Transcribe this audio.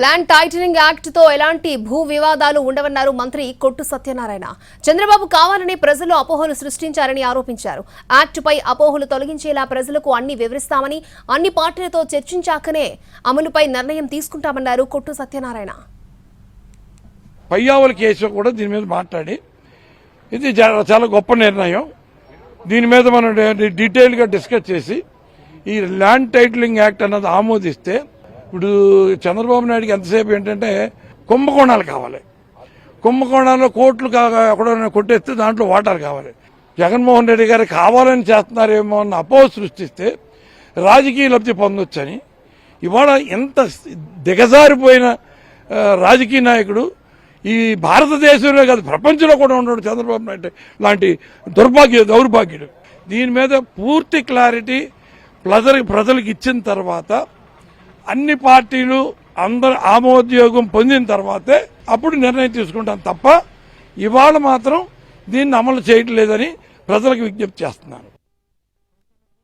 Land titling యాక్ట్తో ఎలాంటి భూ వివాదాలు ఉండవన్నారు మంత్రి కొట్టు సత్యనారాయణ. చంద్రబాబు కావాలని ప్రజలు అపోహలు సృష్టించారని ఆరోపించారు. యాక్ట్ పై అపోహలు తొలగించేలా ప్రజలకు అన్ని వివరిస్తామని అన్ని పార్టీలతో చర్చించాకనే అమలుపై నిర్ణయం తీసుకుంటామన్నారు కొట్టు సత్యనారాయణ. పయ్యావుల కేసు కూడా దీని మీద మాట్లాడి ఇది చాలా గొప్ప నిర్ణయం. దీని మీద మనం డీటెయిల్గా డిస్కస్ చేసి ఈ ల్యాండ్ టైటిలింగ్ యాక్ట్ అన్నది ఆమోదిస్తే ఇప్పుడు చంద్రబాబు నాయుడుకి ఎంతసేపు ఏంటంటే కుంభకోణాలు కావాలి. కుంభకోణాల్లో కోట్లు ఎక్కడో కొట్టేస్తే దాంట్లో వాటాలు కావాలి. జగన్మోహన్ రెడ్డి గారు కావాలని చేస్తున్నారేమో అన్న అపోహ సృష్టిస్తే రాజకీయ లబ్ధి పొందొచ్చని. ఇవాళ ఎంత దిగజారిపోయిన రాజకీయ నాయకుడు ఈ భారతదేశంలో కాదు ప్రపంచంలో కూడా ఉన్నాడు చంద్రబాబు నాయుడు లాంటి దుర్భాగ్య దౌర్భాగ్యుడు. దీని మీద పూర్తి క్లారిటీ ప్రజలకు ప్రజలకు ఇచ్చిన తర్వాత అన్ని పార్టీలు అందరు ఆమోద్యోగం పొందిన తర్వాతే అప్పుడు నిర్ణయం తీసుకుంటాం తప్ప ఇవాళ మాత్రం దీన్ని అమలు చేయట్లేదని ప్రజలకు విజ్ఞప్తి చేస్తున్నాను.